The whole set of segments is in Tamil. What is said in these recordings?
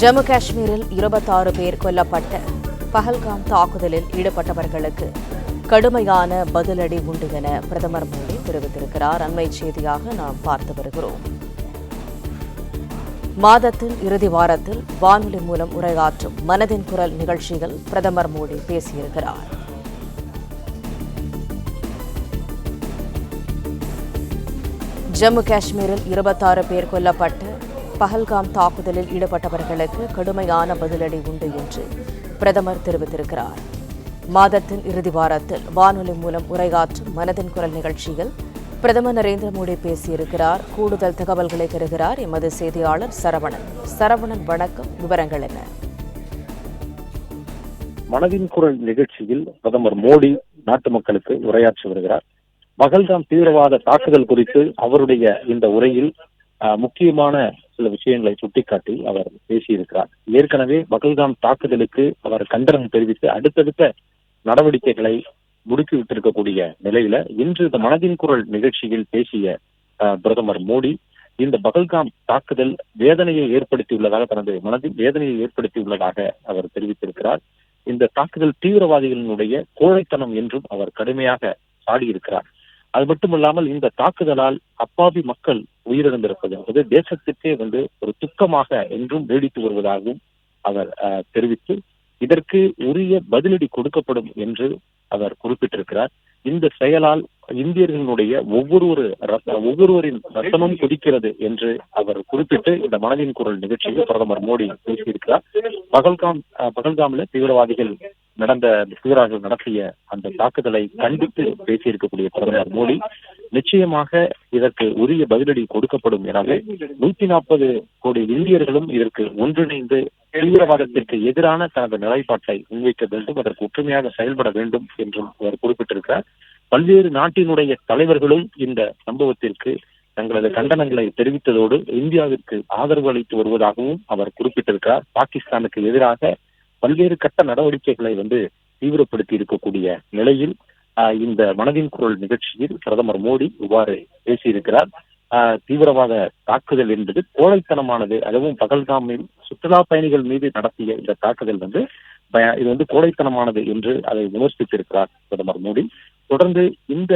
ஜம்மு காஷ்மீரில் இருபத்தாறு பேர் கொல்லப்பட்ட பஹல்காம் தாக்குதலில் ஈடுபட்டவர்களுக்கு கடுமையான பதிலடி உண்டு என பிரதமர் மோடி தெரிவித்திருக்கிறார். அண்மை செய்தியாக நாம் பார்த்து வருகிறோம். மாதத்தின் இறுதி வாரத்தில் வானொலி மூலம் உரையாற்றும் மனதின் குரல் நிகழ்ச்சியில் பிரதமர் மோடி பேசியிருக்கிறார். ஜம்மு காஷ்மீரில் இருபத்தாறு பேர் கொல்லப்பட்ட பஹல்காம் தாக்குதலில் ஈடுபட்டவர்களுக்கு கடுமையான பதிலடி உண்டு என்று பிரதமர் தெரிவித்திருக்கிறார். மாதத்தின் இறுதி வாரத்தில் வானொலி மூலம் உரையாற்றும் மனதின் குரல் நிகழ்ச்சியில் பிரதமர் நரேந்திர மோடி பேசியிருக்கிறார். கூடுதல் தகவல்களை தருகிறார் எமது செய்தியாளர் சரவணன். சரவணன் வணக்கம். விவரங்கள் என்ன? மனதின் குரல் நிகழ்ச்சியில் பிரதமர் மோடி நாட்டு மக்களுக்கு உரையாற்றி வருகிறார். பகல்காம் தீவிரவாத தாக்குதல் குறித்து அவருடைய இந்த உரையில் முக்கியமான சில விஷயங்களை சுட்டிக்காட்டி அவர் பேசியிருக்கிறார். ஏற்கனவே பகல்காம் தாக்குதலுக்கு அவர் கண்டனம் தெரிவித்து அடுத்தடுத்த நடவடிக்கைகளை முடுக்கிவிட்டிருக்கக்கூடிய நிலையில இன்று இந்த மனதின் குரல் நிகழ்ச்சியில் பேசிய அஹ், பிரதமர் மோடி இந்த பகல்காம் தாக்குதல் வேதனையை ஏற்படுத்தியுள்ளதாக தனது மனதில் வேதனையை ஏற்படுத்தியுள்ளதாக அவர் தெரிவித்திருக்கிறார். இந்த தாக்குதல் தீவிரவாதிகளினுடைய கோழைத்தனம் என்றும் அவர் கடுமையாக சாடியிருக்கிறார். அது மட்டுமல்லாமல் இந்த தாக்குதலால் அப்பாவி மக்கள் உயிரிழந்திருப்பது என்பது தேசத்திற்கே வந்து ஒரு துக்கமாக என்றும் நீடித்து வருவதாகவும் அவர் தெரிவித்து இதற்கு உரிய பதிலடி கொடுக்கப்படும் என்று அவர் குறிப்பிட்டிருக்கிறார். இந்த செயலால் இந்தியர்களுடைய ஒவ்வொரு ஒவ்வொருவரின் ரத்தமும் குதிக்கிறது என்று அவர் குறிப்பிட்டு இந்த மனதின் குரல் நிகழ்ச்சியில் பிரதமர் மோடி பேசியிருக்கிறார். பகல்காம் அஹ், பகல்காம்ல தீவிரவாதிகள் நடந்த சிவராஜன் நடத்திய அந்த தாக்குதலை கண்டித்து பேசியிருக்கக்கூடிய பிரதமர் மோடி நிச்சயமாக இதற்கு உரிய பதிலடி கொடுக்கப்படும் எனவே நூத்தி நாற்பது கோடி இந்தியர்களும் இதற்கு ஒன்றிணைந்து தீவிரவாதத்திற்கு எதிரான தனது நிலைப்பாட்டை முன்வைக்க வேண்டும் அதற்கு ஒற்றுமையாக செயல்பட வேண்டும் என்றும் அவர் குறிப்பிட்டிருக்கிறார். பல்வேறு நாட்டினுடைய தலைவர்களும் இந்த சம்பவத்திற்கு தங்களது கண்டனங்களை தெரிவித்ததோடு இந்தியாவிற்கு ஆதரவு அளித்து வருவதாகவும் அவர் குறிப்பிட்டிருக்கிறார். பாகிஸ்தானுக்கு எதிராக பல்வேறு கட்ட நடவடிக்கைகளை வந்து தீவிரப்படுத்தி இருக்கக்கூடிய நிலையில் இந்த மனதின் குரல் நிகழ்ச்சியில் பிரதமர் மோடி இவ்வாறு பேசியிருக்கிறார். ஆஹ், தீவிரவாத தாக்குதல் என்பது கோழைத்தனமானது அதுவும் பகல்காமில் சுற்றுலா பயணிகள் மீது நடத்திய இந்த தாக்குதல் வந்து இது வந்து கோழைத்தனமானது என்று அதை விமர்சித்திருக்கிறார் பிரதமர் மோடி. தொடர்ந்து இந்த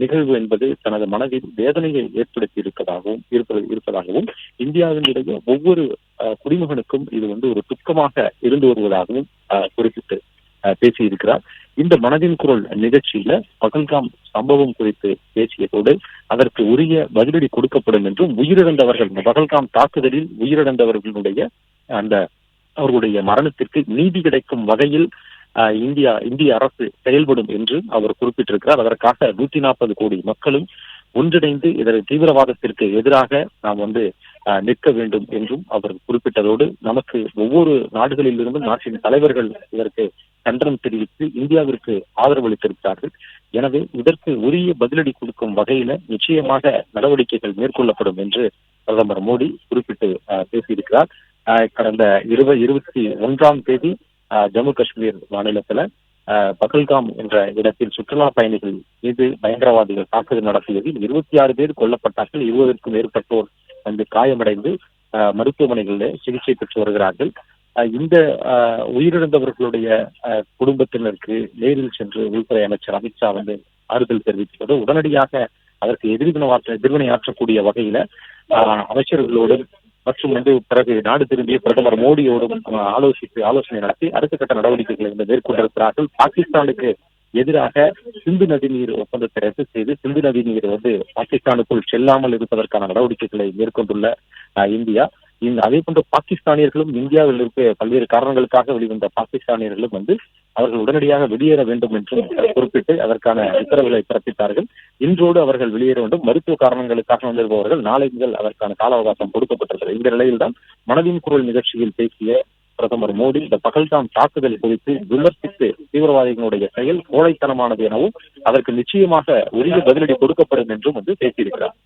நிகழ்வு என்பது தனது மனதில் வேதனையை ஏற்படுத்தி இருப்பதாகவும் இருப்பது இருப்பதாகவும் இந்தியாவினுடைய ஒவ்வொரு குடிமகனுக்கும் இது வந்து ஒரு துக்கமாக இருந்து வருவதாகவும் குறிப்பிட்டு பேசியிருக்கிறார். இந்த மனதின் குரல் நிகழ்ச்சியில பகல்காம் சம்பவம் குறித்து பேசியதோடு அதற்கு உரிய பதிலடி கொடுக்கப்படும் என்றும் உயிரிழந்தவர்கள் பகல்காம் தாக்குதலில் உயிரிழந்தவர்களுடைய அந்த அவர்களுடைய மரணத்திற்கு நீதி கிடைக்கும் வகையில் இந்தியா இந்திய அரசு செயல்படும் என்று அவர் குறிப்பிட்டிருக்கிறார். அதற்காக நூத்தி நாற்பது கோடி மக்களும் ஒன்றிணைந்து இதனை தீவிரவாதத்திற்கு எதிராக நாம் வந்து நிற்க வேண்டும் என்றும் அவர் குறிப்பிட்டதோடு நமக்கு ஒவ்வொரு நாடுகளிலிருந்தும் நாட்டின் தலைவர்கள் இதற்கு கண்டனம் தெரிவித்து இந்தியாவிற்கு ஆதரவு அளித்திருக்கிறார்கள் எனவே இதற்கு உரிய பதிலடி கொடுக்கும் வகையில நிச்சயமாக நடவடிக்கைகள் மேற்கொள்ளப்படும் என்று பிரதமர் மோடி குறிப்பிட்டு பேசியிருக்கிறார். கடந்த இருபது இருபத்தி ஒன்றாம் தேதி ஜம்மு காஷ்மீர் மாநிலத்துல பகல்காம் என்ற இடத்தில் சுற்றுலா பயணிகள் மீது பயங்கரவாதிகள் தாக்குதல் நடத்தியதில் இருபத்தி ஆறு பேர் கொல்லப்பட்டார்கள். இருபதற்கும் மேற்பட்டோர் வந்து காயமடைந்து மருத்துவமனைகளில் சிகிச்சை பெற்று வருகிறார்கள். இந்த ஆஹ், உயிரிழந்தவர்களுடைய குடும்பத்தினருக்கு நேரில் சென்று உள்துறை அமைச்சர் அமித்ஷா வந்து ஆறுதல் தெரிவித்தது உடனடியாக அதற்கு எதிர்வினை எதிர்வினை ஆற்றக்கூடிய வகையில ஆஹ், அமைச்சர்களோடும் மற்றும் வந்து பிறகு நாடு திரும்பிய பிரதமர் மோடியோடும் ஆலோசித்து ஆலோசனை நடத்தி அடுத்த கட்ட நடவடிக்கைகளை வந்து மேற்கொண்டிருக்கிறார்கள். பாகிஸ்தானுக்கு எதிராக சிந்து நதி நீர் ஒப்பந்தத்தை ரத்து செய்து சிந்து நதி நீர் வந்து பாகிஸ்தானுக்குள் செல்லாமல் இருப்பதற்கான நடவடிக்கைகளை மேற்கொண்டுள்ள ஆஹ், இந்தியா. அதே போன்ற பாகிஸ்தானியர்களும் இந்தியாவில் இருக்க பல்வேறு காரணங்களுக்காக வெளிவந்த பாகிஸ்தானியர்களும் வந்து அவர்கள் உடனடியாக வெளியேற வேண்டும் என்றும் குறிப்பிட்டு அதற்கான உத்தரவுகளை பிறப்பித்தார்கள். இன்றோடு அவர்கள் வெளியேற வேண்டும். மருத்துவ காரணங்களுக்காக வந்திருப்பவர்கள் நாளை முதல் அதற்கான கால அவகாசம் கொடுக்கப்பட்டிருக்கிறது. இந்த நிலையில்தான் மனதின் குரல் நிகழ்ச்சியில் பேசிய பிரதமர் மோடி இந்த பகல்காம் தாக்குதல் குறித்து விமர்சித்து தீவிரவாதிகளுடைய செயல் கோழைத்தனமானது எனவும் அதற்கு நிச்சயமாக உரிய பதிலடி கொடுக்கப்படும் என்றும் வந்து பேசியிருக்கிறார்.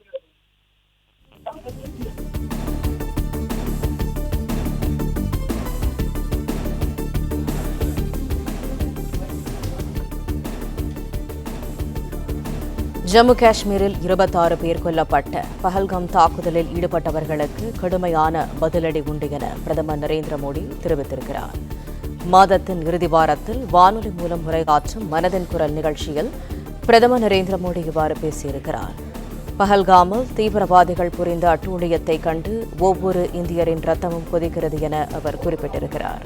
ஜம்மு காஷ்மீரில் இருபத்தாறு பேர் கொல்லப்பட்ட. பஹல்காம் தாக்குதலில் ஈடுபட்டவர்களுக்கு கடுமையான பதிலடி உண்டு என பிரதமர் நரேந்திர மோடி தெரிவித்திருக்கிறார். மாதத்தின் இறுதி வாரத்தில் வானொலி மூலம் உரையாற்றும் மனதின் குரல் நிகழ்ச்சியில் பிரதமர் நரேந்திர மோடி இவ்வாறு பேசியிருக்கிறார். பஹல்காமில் தீவிரவாதிகள் புரிந்த அட்டூழியத்தை கண்டு ஒவ்வொரு இந்தியரின் ரத்தமும் கொதிக்கிறது என அவர் குறிப்பிட்டிருக்கிறார்.